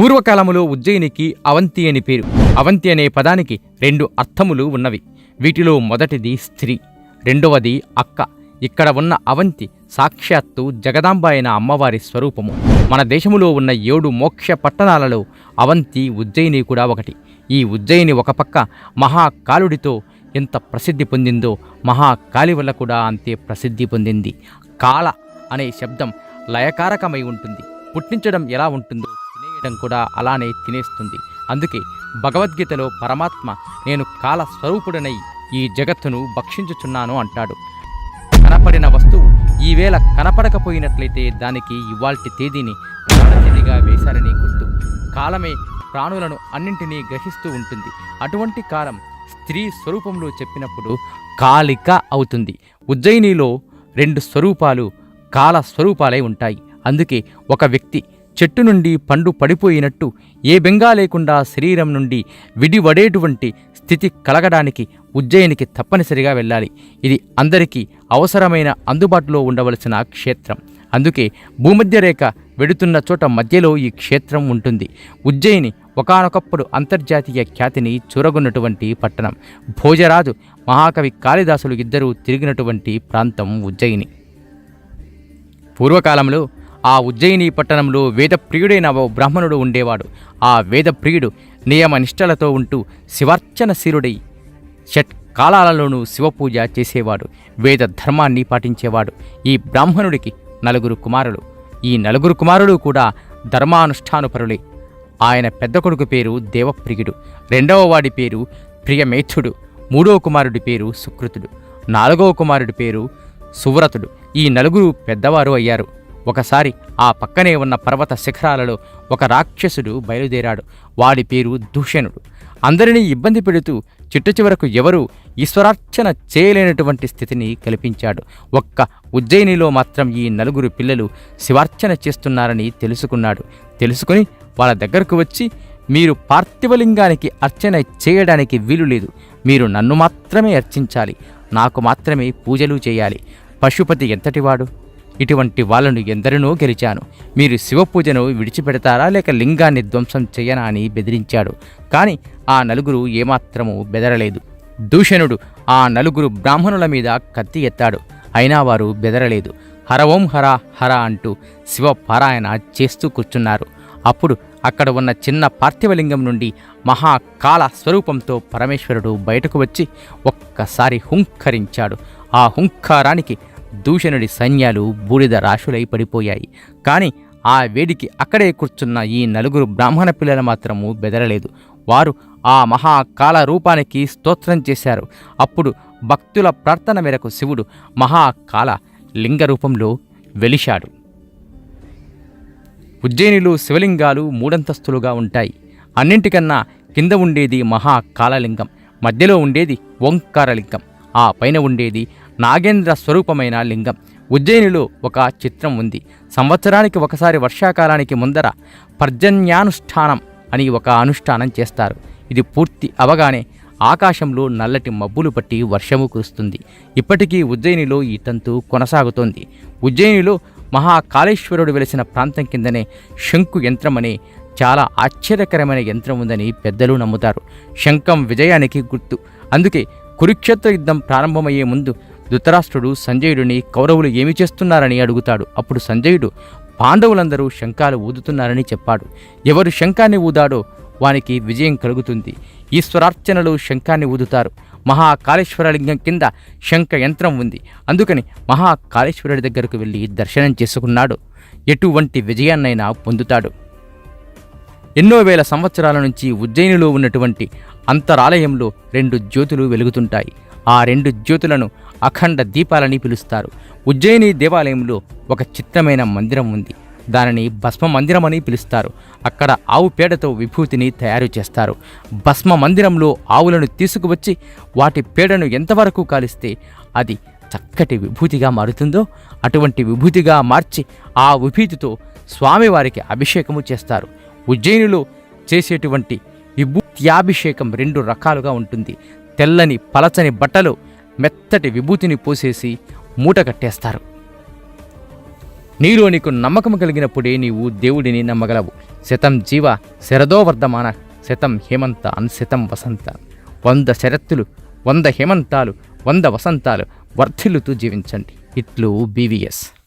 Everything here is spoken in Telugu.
పూర్వకాలములో ఉజ్జయినికి అవంతి అని పేరు. అవంతి అనే పదానికి రెండు అర్థములు ఉన్నవి. వీటిలో మొదటిది స్త్రీ రెండవది అక్క. ఇక్కడ ఉన్న అవంతి సాక్షాత్తు జగదాంబ అయిన అమ్మవారి స్వరూపము. మన దేశములో ఉన్న ఏడు మోక్ష పట్టణాలలో అవంతి ఉజ్జయిని కూడా ఒకటి. ఈ ఉజ్జయిని ఒక పక్క మహాకాలుడితో ఎంత ప్రసిద్ధి పొందిందో మహాకాళి వల్ల కూడా అంతే ప్రసిద్ధి పొందింది. కాల అనే శబ్దం లయకారకమై ఉంటుంది. పుట్టించడం ఎలా ఉంటుందో తినేయడం కూడా అలానే తినేస్తుంది. అందుకే భగవద్గీతలో పరమాత్మ నేను కాల స్వరూపుడనై ఈ జగత్తును భక్షించుచున్నాను అంటాడు. కనపడిన వస్తువు ఈవేళ కనపడకపోయినట్లయితే దానికి ఇవాల్టి తేదీని తేదీగా వేశారని గుర్తు. కాలమే ప్రాణులను అన్నింటినీ గ్రహిస్తూ ఉంటుంది. అటువంటి కాలం స్త్రీ స్వరూపంలో చెప్పినప్పుడు కాళిక అవుతుంది. ఉజ్జయినిలో రెండు స్వరూపాలు కాల స్వరూపాలై ఉంటాయి. అందుకే ఒక వ్యక్తి చెట్టు నుండి పండు పడిపోయినట్టు ఏ బెంగా లేకుండా శరీరం నుండి విడివడేటువంటి స్థితి కలగడానికి ఉజ్జయినికి తప్పనిసరిగా వెళ్ళాలి. ఇది అందరికీ అవసరమైన అందుబాటులో ఉండవలసిన క్షేత్రం. అందుకే భూమధ్య రేఖ వెడుతున్న చోట మధ్యలో ఈ క్షేత్రం ఉంటుంది. ఉజ్జయిని ఒకానొకప్పుడు అంతర్జాతీయ ఖ్యాతిని చూరగొన్నటువంటి పట్టణం. భోజరాజు మహాకవి కాళిదాసులు ఇద్దరూ తిరిగినటువంటి ప్రాంతం ఉజ్జయిని. పూర్వకాలంలో ఆ ఉజ్జయిని పట్టణంలో వేదప్రియుడైన ఓ బ్రాహ్మణుడు ఉండేవాడు. ఆ వేదప్రియుడు నియమ నిష్ఠలతో ఉంటూ శివార్చన శిరుడై షట్ కాలాలలోనూ శివపూజ చేసేవాడు. వేద ధర్మాన్ని పాటించేవాడు. ఈ బ్రాహ్మణుడికి నలుగురు కుమారులు. ఈ నలుగురు కుమారులు కూడా ధర్మానుష్ఠానుపరులే. ఆయన పెద్ద కొడుకు పేరు దేవప్రియుడు. రెండవ వాడి పేరు ప్రియమేథుడు మూడవ కుమారుడి పేరు సుకృతుడు. నాలుగవ కుమారుడి పేరు సువ్రతుడు. ఈ నలుగురు పెద్దవారు అయ్యారు. ఒకసారి ఆ పక్కనే ఉన్న పర్వత శిఖరాలలో ఒక రాక్షసుడు బయలుదేరాడు. వాడి పేరు దూషణుడు. అందరినీ ఇబ్బంది పెడుతూ చిట్ట చివరకు ఎవరూ ఈశ్వరార్చన చేయలేనటువంటి స్థితిని కల్పించాడు. ఒక్క ఉజ్జయినిలో మాత్రం ఈ నలుగురు పిల్లలు శివార్చన చేస్తున్నారని తెలుసుకున్నాడు. తెలుసుకుని వాళ్ళ దగ్గరకు వచ్చి మీరు పార్థివలింగానికి అర్చన చేయడానికి వీలు లేదు. మీరు నన్ను మాత్రమే అర్చించాలి. నాకు మాత్రమే పూజలు చేయాలి. పశుపతి ఎంతటివాడు? ఇటువంటి వాళ్ళను ఎందరినో గెలిచాను. మీరు శివపూజను విడిచిపెడతారా లేక లింగాన్ని ధ్వంసం చేయనా అని బెదిరించాడు. కానీ ఆ నలుగురు ఏమాత్రము బెదరలేదు. దూషణుడు ఆ నలుగురు బ్రాహ్మణుల మీద కత్తి ఎత్తాడు. అయినా వారు బెదరలేదు. హర ఓం హర హర అంటూ శివ పారాయణ చేస్తూ కూర్చున్నారు. అప్పుడు అక్కడ ఉన్న చిన్న పార్థివలింగం నుండి మహాకాల స్వరూపంతో పరమేశ్వరుడు బయటకు వచ్చి ఒక్కసారి హుంకరించాడు. ఆ హుంకారానికి దూషణుడి సైన్యాలు బూడిద రాశులై పడిపోయాయి. కానీ ఆ వేడికి అక్కడే కూర్చున్న ఈ నలుగురు బ్రాహ్మణ పిల్లలు మాత్రము బెదరలేదు. వారు ఆ మహాకాల రూపానికి స్తోత్రం చేశారు. అప్పుడు భక్తుల ప్రార్థన మేరకు శివుడు మహాకాల లింగ రూపంలో వెలిశాడు. ఉజ్జయినిలో శివలింగాలు మూడంతస్తులుగా ఉంటాయి. అన్నింటికన్నా కింద ఉండేది మహాకాలలింగం మధ్యలో ఉండేది ఓంకారలింగం ఆ పైన ఉండేది నాగేంద్ర స్వరూపమైన లింగం. ఉజ్జయినిలో ఒక చిత్రం ఉంది. సంవత్సరానికి ఒకసారి వర్షాకాలానికి ముందర పర్జన్యానుష్ఠానం అని ఒక అనుష్ఠానం చేస్తారు. ఇది పూర్తి అవగానే ఆకాశంలో నల్లటి మబ్బులు పట్టి వర్షము కురుస్తుంది. ఇప్పటికీ ఉజ్జయినిలో ఈ తంతు కొనసాగుతోంది. ఉజ్జయినిలో మహాకాళేశ్వరుడు వెలిసిన ప్రాంతం కిందనే శంకు యంత్రం అనే చాలా ఆశ్చర్యకరమైన యంత్రం ఉందని పెద్దలు నమ్ముతారు. శంఖం విజయానికి గుర్తు. అందుకే కురుక్షేత్ర యుద్ధం ప్రారంభమయ్యే ముందు ధృతరాష్ట్రుడు సంజయుడిని కౌరవులు ఏమి చేస్తున్నారని అడుగుతాడు. అప్పుడు సంజయుడు పాండవులందరూ శంఖాలు ఊదుతున్నారని చెప్పాడు. ఎవరు శంఖాన్ని ఊదాడో వానికి విజయం కలుగుతుంది. ఈశ్వరార్చనలో శంఖాన్ని ఊదుతారు. మహాకాళేశ్వరలింగం కింద శంఖ యంత్రం ఉంది. అందుకని మహాకాళేశ్వరుడి దగ్గరకు వెళ్ళి దర్శనం చేసుకున్నాడు. ఎటువంటి విజయాన్నైనా పొందుతాడు. ఎన్నో వేల సంవత్సరాల నుంచి ఉజ్జయినిలో ఉన్నటువంటి అంతరాలయంలో రెండు జ్యోతులు వెలుగుతుంటాయి. ఆ రెండు జ్యోతులను అఖండ దీపాలని పిలుస్తారు. ఉజ్జయిని దేవాలయంలో ఒక చిత్రమైన మందిరం ఉంది. దానిని భస్మ మందిరం అని పిలుస్తారు. అక్కడ ఆవు పేడతో విభూతిని తయారు చేస్తారు. భస్మ మందిరంలో ఆవులను తీసుకువచ్చి వాటి పేడను ఎంతవరకు కాలిస్తే అది చక్కటి విభూతిగా మారుతుందో అటువంటి విభూతిగా మార్చి ఆ విభూతితో స్వామివారికి అభిషేకము చేస్తారు. ఉజ్జయినిలో చేసేటువంటి విభూత్యాభిషేకం రెండు రకాలుగా ఉంటుంది. తెల్లని పలచని బట్టలు మెత్తటి విభూతిని పోసేసి మూట కట్టేస్తారు. నీలో నీకు నమ్మకం కలిగినప్పుడే నీవు దేవుడిని నమ్మగలవు. శతం జీవ శరదో వర్ధమాన శతం హేమంత శతం వసంత. వంద శరత్తులు వంద హేమంతాలు వంద వసంతాలు వర్ధిల్లుతూ జీవించండి. ఇట్లు బీవీఎస్.